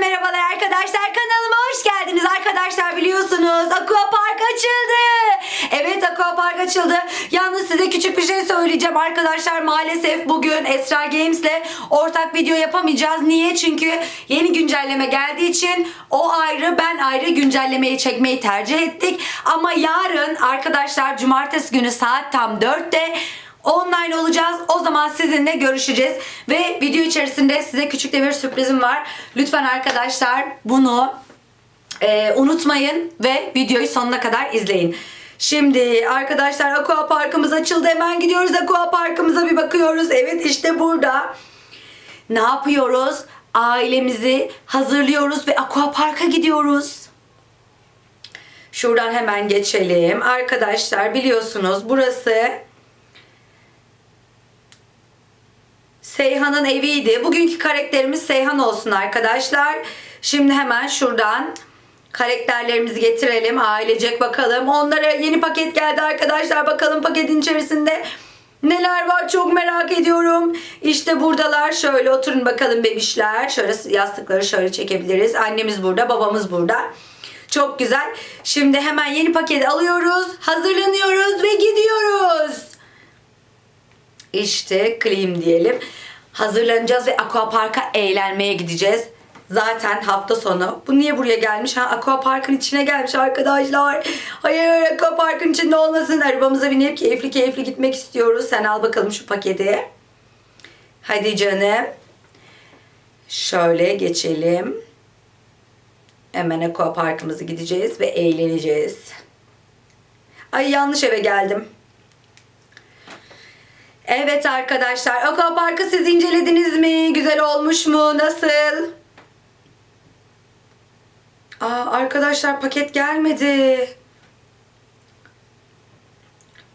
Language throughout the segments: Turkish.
Merhabalar arkadaşlar. Kanalıma hoş geldiniz arkadaşlar. Biliyorsunuz Aqua Park açıldı. Evet Aqua Park açıldı. Yalnız size küçük bir şey söyleyeceğim arkadaşlar. Maalesef bugün Esra Games'le ortak video yapamayacağız. Niye? Çünkü yeni güncelleme geldiği için o ayrı ben ayrı güncellemeyi çekmeyi tercih ettik. Ama yarın arkadaşlar cumartesi günü saat tam 4'te online olacağız. O zaman sizinle görüşeceğiz. Ve video içerisinde size küçük de bir sürprizim var. Lütfen arkadaşlar bunu e, unutmayın ve videoyu sonuna kadar izleyin. Şimdi arkadaşlar Aqua Parkımız açıldı. Hemen gidiyoruz Aqua Parkımıza bir bakıyoruz. Evet işte burada. Ne yapıyoruz? Ailemizi hazırlıyoruz ve Aqua Park'a gidiyoruz. Şuradan hemen geçelim. Arkadaşlar biliyorsunuz burası Seyhan'ın eviydi. Bugünkü karakterimiz Seyhan olsun arkadaşlar. Şimdi hemen şuradan karakterlerimizi getirelim. Ailecek bakalım. Onlara yeni paket geldi arkadaşlar. Bakalım paketin içerisinde neler var çok merak ediyorum. İşte buradalar. Şöyle oturun bakalım bebişler. Şöyle yastıkları şöyle çekebiliriz. Annemiz burada, babamız burada. Çok güzel. Şimdi hemen yeni paketi alıyoruz. Hazırlanıyoruz ve gidiyoruz. İşte Klim diyelim. Hazırlanacağız ve Aqua Park'a eğlenmeye gideceğiz. Zaten hafta sonu. Bu niye buraya gelmiş? Ha Aqua Park'ın içine gelmiş arkadaşlar. Hayır Aqua Park'ın içinde olmasın. Arabamıza binip keyifli keyifli gitmek istiyoruz. Sen al bakalım şu paketi. Hadi canım. Şöyle geçelim. Hemen Aqua Park'ımıza gideceğiz ve eğleneceğiz. Ay yanlış eve geldim. Evet arkadaşlar Aquapark'ı siz incelediniz mi? Güzel olmuş mu? Nasıl? Aa, arkadaşlar paket gelmedi.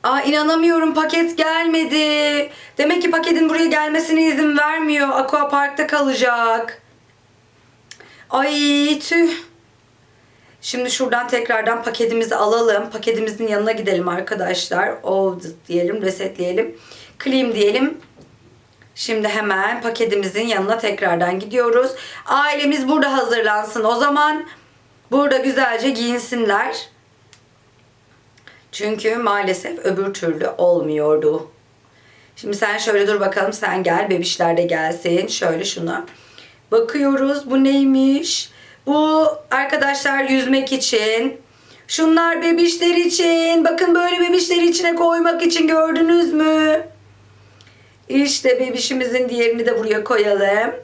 Aa inanamıyorum paket gelmedi. Demek ki paketin buraya gelmesine izin vermiyor. Aquapark'ta kalacak. Ay tüh. Şimdi şuradan tekrardan paketimizi alalım. Paketimizin yanına gidelim arkadaşlar. O diyelim, resetleyelim. Clean diyelim. Şimdi hemen paketimizin yanına tekrardan gidiyoruz. Ailemiz burada hazırlansın. O zaman burada güzelce giyinsinler. Çünkü maalesef öbür türlü olmuyordu. Şimdi sen şöyle dur bakalım. Sen gel. Bebişler de gelsin. Şöyle şunu. Bakıyoruz. Bu neymiş? Bu arkadaşlar yüzmek için. Şunlar bebişler için. Bakın böyle bebişleri içine koymak için gördünüz mü? İşte bebişimizin diğerini de buraya koyalım.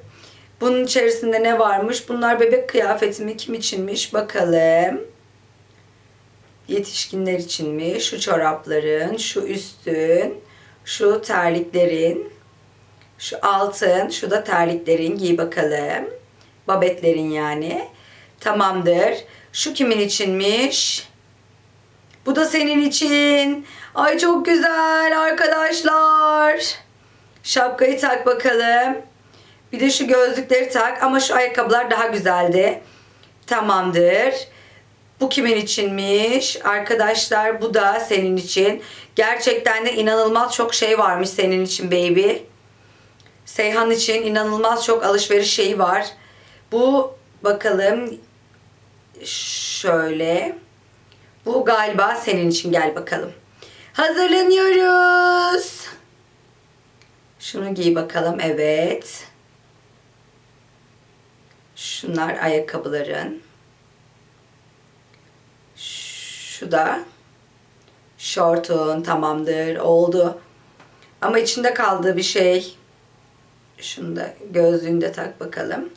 Bunun içerisinde ne varmış? Bunlar bebek kıyafeti mi? Kim içinmiş? Bakalım. Yetişkinler içinmiş. Şu çorapların, şu üstün, şu terliklerin, şu altın, şu da terliklerin. Giy bakalım. Babetlerin yani. Tamamdır. Şu kimin içinmiş? Bu da senin için. Ay çok güzel arkadaşlar. Şapkayı tak bakalım. Bir de şu gözlükleri tak ama şu ayakkabılar daha güzeldi. Tamamdır. Bu kimin içinmiş? Arkadaşlar bu da senin için. Gerçekten de inanılmaz çok şey varmış senin için baby. Seyhan için inanılmaz çok alışveriş şeyi var. Bu bakalım şöyle. Bu galiba senin için gel bakalım. Hazırlanıyoruz. Şunu giy bakalım. Evet. Şunlar ayakkabıların. Şu da şortun tamamdır. Oldu. Ama içinde kaldığı bir şey. Şunu da gözlüğünü de tak bakalım.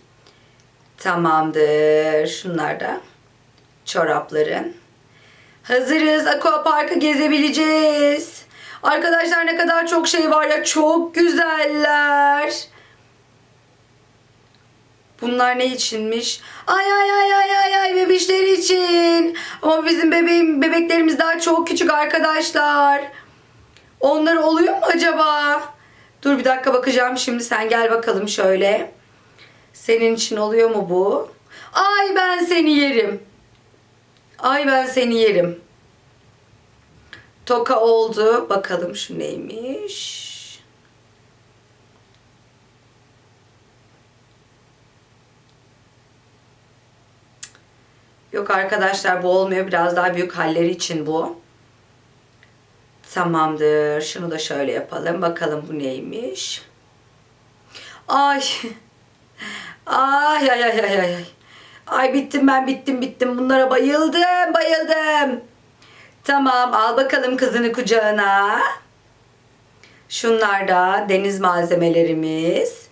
Tamamdır. Şunlar da çorapların. Hazırız. Aqua Park'ı gezebileceğiz. Arkadaşlar ne kadar çok şey var ya. Çok güzeller. Bunlar ne içinmiş? Ay ay ay ay ay ay bebişler için. Ama bizim bebeğim bebeklerimiz daha çok küçük arkadaşlar. Onlar oluyor mu acaba? Dur bir dakika bakacağım şimdi sen gel bakalım şöyle. Senin için oluyor mu bu? Ay ben seni yerim. Ay ben seni yerim. Toka oldu. Bakalım şu neymiş. Yok arkadaşlar bu olmuyor. Biraz daha büyük halleri için bu. Tamamdır. Şunu da şöyle yapalım. Bakalım bu neymiş. Ay. Ay ay ay ay ay. Ay bittim ben bittim bittim. Bunlara bayıldım bayıldım. Tamam al bakalım kızını kucağına. Şunlar da deniz malzemelerimiz.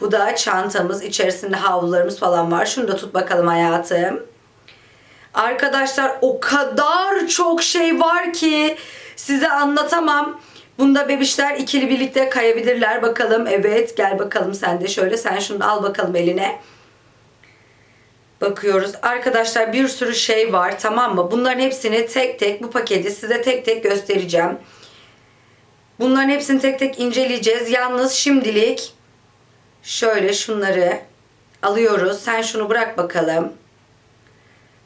Bu da çantamız. İçerisinde havlularımız falan var. Şunu da tut bakalım hayatım. Arkadaşlar o kadar çok şey var ki size anlatamam. Bunda bebişler ikili birlikte kayabilirler. Bakalım evet gel bakalım sen de şöyle sen şunu al bakalım eline. Bakıyoruz. Arkadaşlar bir sürü şey var tamam mı? Bunların hepsini tek tek bu paketi size tek tek göstereceğim. Bunların hepsini tek tek inceleyeceğiz. Yalnız şimdilik şöyle şunları alıyoruz. Sen şunu bırak bakalım.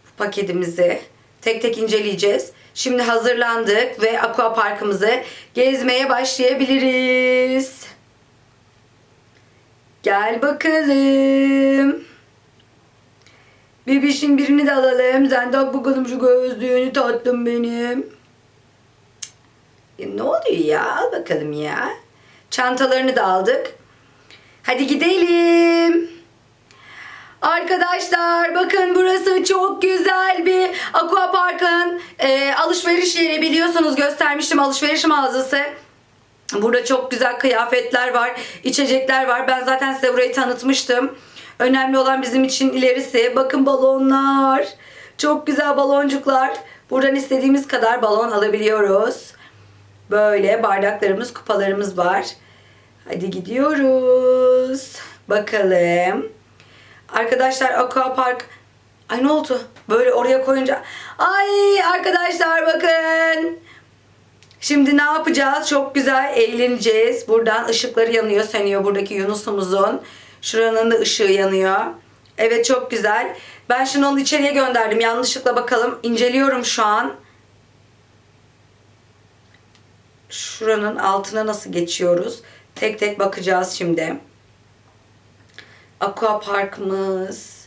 Bu paketimizi tek tek inceleyeceğiz. Şimdi hazırlandık ve aqua parkımızı gezmeye başlayabiliriz. Gel bakalım. Bebişin birini de alalım. Sen tak bakalım şu gözlüğünü tatlım benim. Ya ne oluyor ya? Al bakalım ya. Çantalarını da aldık. Hadi gidelim. Arkadaşlar bakın burası çok güzel bir aqua parkın e, alışveriş yeri biliyorsunuz göstermiştim alışveriş mağazası. Burada çok güzel kıyafetler var, içecekler var. Ben zaten size burayı tanıtmıştım. Önemli olan bizim için ilerisi. Bakın balonlar. Çok güzel baloncuklar. Buradan istediğimiz kadar balon alabiliyoruz. Böyle bardaklarımız, kupalarımız var. Hadi gidiyoruz. Bakalım. Arkadaşlar Aqua Park Ay ne oldu? Böyle oraya koyunca Ay arkadaşlar bakın. Şimdi ne yapacağız? Çok güzel eğleneceğiz. Buradan ışıkları yanıyor, sönüyor buradaki Yunus'umuzun. Şuranın da ışığı yanıyor. Evet çok güzel. Ben şimdi onu içeriye gönderdim. Yanlışlıkla bakalım. İnceliyorum şu an. Şuranın altına nasıl geçiyoruz? Tek tek bakacağız şimdi. Aqua Park'ımız.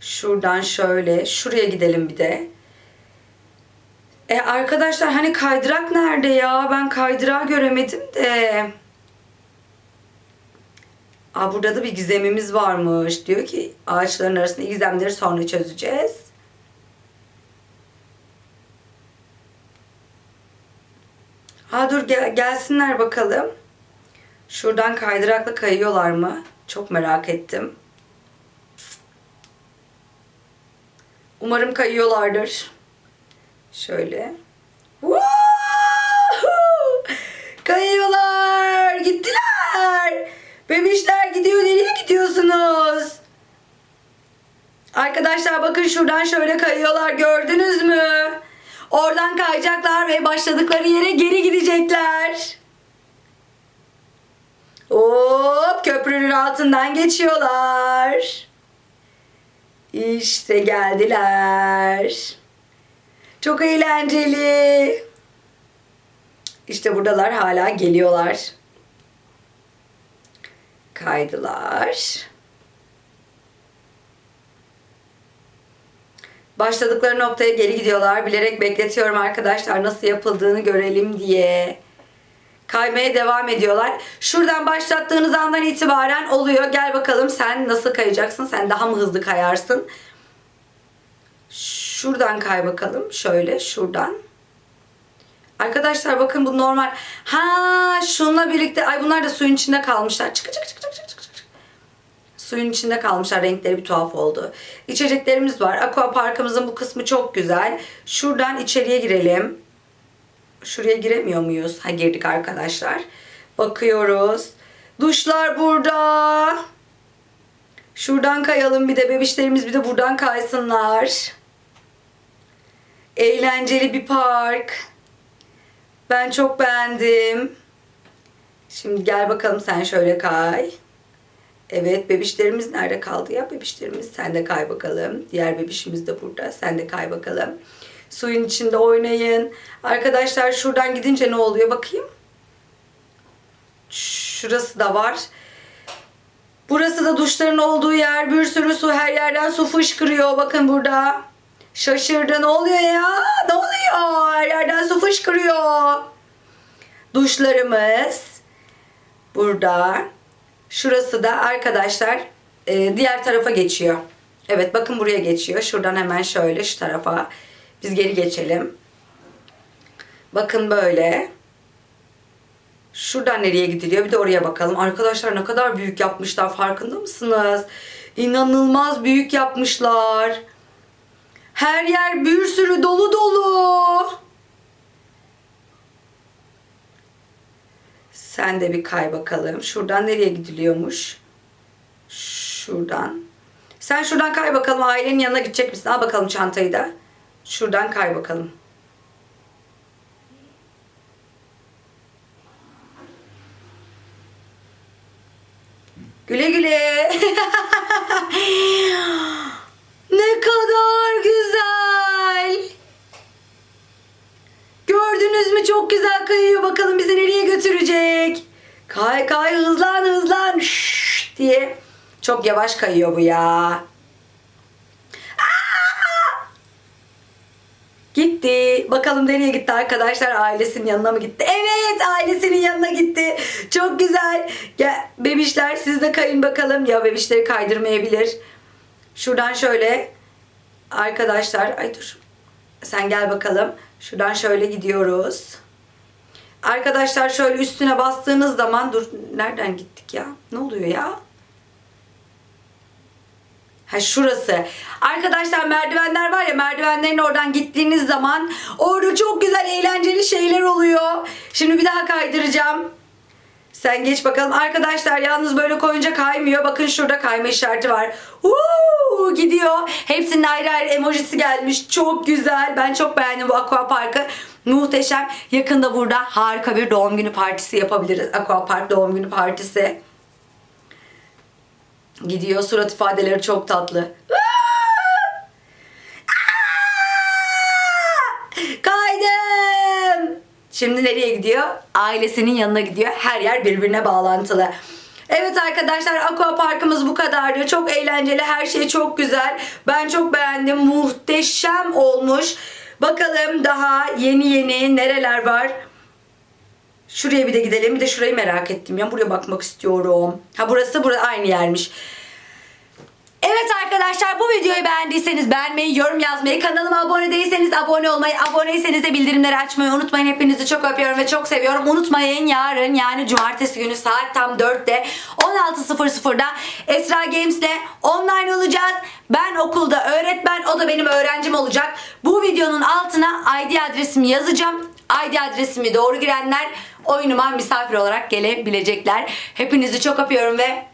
Şuradan şöyle. Şuraya gidelim bir de. E arkadaşlar hani kaydırak nerede ya? Ben kaydırağı göremedim de. Aa, burada da bir gizemimiz varmış. Diyor ki ağaçların arasında gizemleri sonra çözeceğiz. Ha dur gel, gelsinler bakalım. Şuradan kaydırakla kayıyorlar mı? Çok merak ettim. Umarım kayıyorlardır. Şöyle. Woohoo! Kayıyorlar. Bebişler gidiyor. Nereye gidiyorsunuz? Arkadaşlar bakın şuradan şöyle kayıyorlar. Gördünüz mü? Oradan kayacaklar ve başladıkları yere geri gidecekler. Hop köprünün altından geçiyorlar. İşte geldiler. Çok eğlenceli. İşte buradalar hala geliyorlar. Kaydılar. Başladıkları noktaya geri gidiyorlar. Bilerek bekletiyorum arkadaşlar nasıl yapıldığını görelim diye. Kaymaya devam ediyorlar. Şuradan başlattığınız andan itibaren oluyor. Gel bakalım sen nasıl kayacaksın? Sen daha mı hızlı kayarsın? Şuradan kay bakalım. Şöyle şuradan. Arkadaşlar bakın bu normal. Ha şununla birlikte ay bunlar da suyun içinde kalmışlar. Çık çık çık çık çık çık. Suyun içinde kalmışlar. Renkleri bir tuhaf oldu. İçeceklerimiz var. Aqua parkımızın bu kısmı çok güzel. Şuradan içeriye girelim. Şuraya giremiyor muyuz? Ha girdik arkadaşlar. Bakıyoruz. Duşlar burada. Şuradan kayalım bir de bebişlerimiz bir de buradan kaysınlar. Eğlenceli bir park. Ben çok beğendim. Şimdi gel bakalım sen şöyle kay. Evet bebişlerimiz nerede kaldı ya? Bebişlerimiz sen de kay bakalım. Diğer bebişimiz de burada. Sen de kay bakalım. Suyun içinde oynayın. Arkadaşlar şuradan gidince ne oluyor bakayım. Şurası da var. Burası da duşların olduğu yer. Bir sürü su her yerden su fışkırıyor. Bakın burada. Şaşırdı ne oluyor ya? Ne oluyor? Her yerden su fışkırıyor. Duşlarımız burada. Şurası da arkadaşlar e, diğer tarafa geçiyor. Evet bakın buraya geçiyor. Şuradan hemen şöyle şu tarafa. Biz geri geçelim. Bakın böyle. Şuradan nereye gidiliyor? Bir de oraya bakalım. Arkadaşlar ne kadar büyük yapmışlar farkında mısınız? İnanılmaz büyük yapmışlar. Her yer bir sürü dolu dolu. Sen de bir kay bakalım. Şuradan nereye gidiliyormuş? Şuradan. Sen şuradan kay bakalım. Ailenin yanına gidecek misin? Al bakalım çantayı da. Şuradan kay bakalım. Güle güle. ne kadar güzel. Gördünüz mü çok güzel kayıyor. Bakalım bizi nereye götürecek. Kay kay hızlan hızlan Şşş diye. Çok yavaş kayıyor bu ya. Gitti. Bakalım nereye gitti arkadaşlar? Ailesinin yanına mı gitti? Evet ailesinin yanına gitti. Çok güzel. Gel, bebişler siz de kayın bakalım. Ya bebişleri kaydırmayabilir. Şuradan şöyle. Arkadaşlar ay dur. Sen gel bakalım. Şuradan şöyle gidiyoruz. Arkadaşlar şöyle üstüne bastığınız zaman dur nereden gittik ya? Ne oluyor ya? Ha şurası. Arkadaşlar merdivenler var ya merdivenlerin oradan gittiğiniz zaman orada çok güzel eğlenceli şeyler oluyor. Şimdi bir daha kaydıracağım. Sen geç bakalım. Arkadaşlar yalnız böyle koyunca kaymıyor. Bakın şurada kayma işareti var. Uuu, gidiyor. Hepsinin ayrı ayrı emojisi gelmiş. Çok güzel. Ben çok beğendim bu aqua parkı. Muhteşem. Yakında burada harika bir doğum günü partisi yapabiliriz. Aqua Park doğum günü partisi. Gidiyor. Surat ifadeleri çok tatlı. Kaydım. Şimdi nereye gidiyor? Ailesinin yanına gidiyor. Her yer birbirine bağlantılı. Evet arkadaşlar aqua parkımız bu kadardı. Çok eğlenceli. Her şey çok güzel. Ben çok beğendim. Muhteşem olmuş. Bakalım daha yeni yeni nereler var. Şuraya bir de gidelim. Bir de şurayı merak ettim ya. Buraya bakmak istiyorum. Ha burası burası aynı yermiş. Evet arkadaşlar bu videoyu beğendiyseniz beğenmeyi, yorum yazmayı, kanalıma abone değilseniz abone olmayı, aboneyseniz de bildirimleri açmayı unutmayın. Hepinizi çok öpüyorum ve çok seviyorum. Unutmayın yarın yani cumartesi günü saat tam 4'te 16.00'da Esra Games'le online olacağız. Ben okulda öğretmen, o da benim öğrencim olacak. Bu videonun altına ID adresimi yazacağım. ID adresimi doğru girenler oyunuma misafir olarak gelebilecekler. Hepinizi çok öpüyorum ve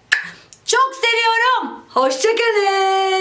çok seviyorum. Hoşçakalın.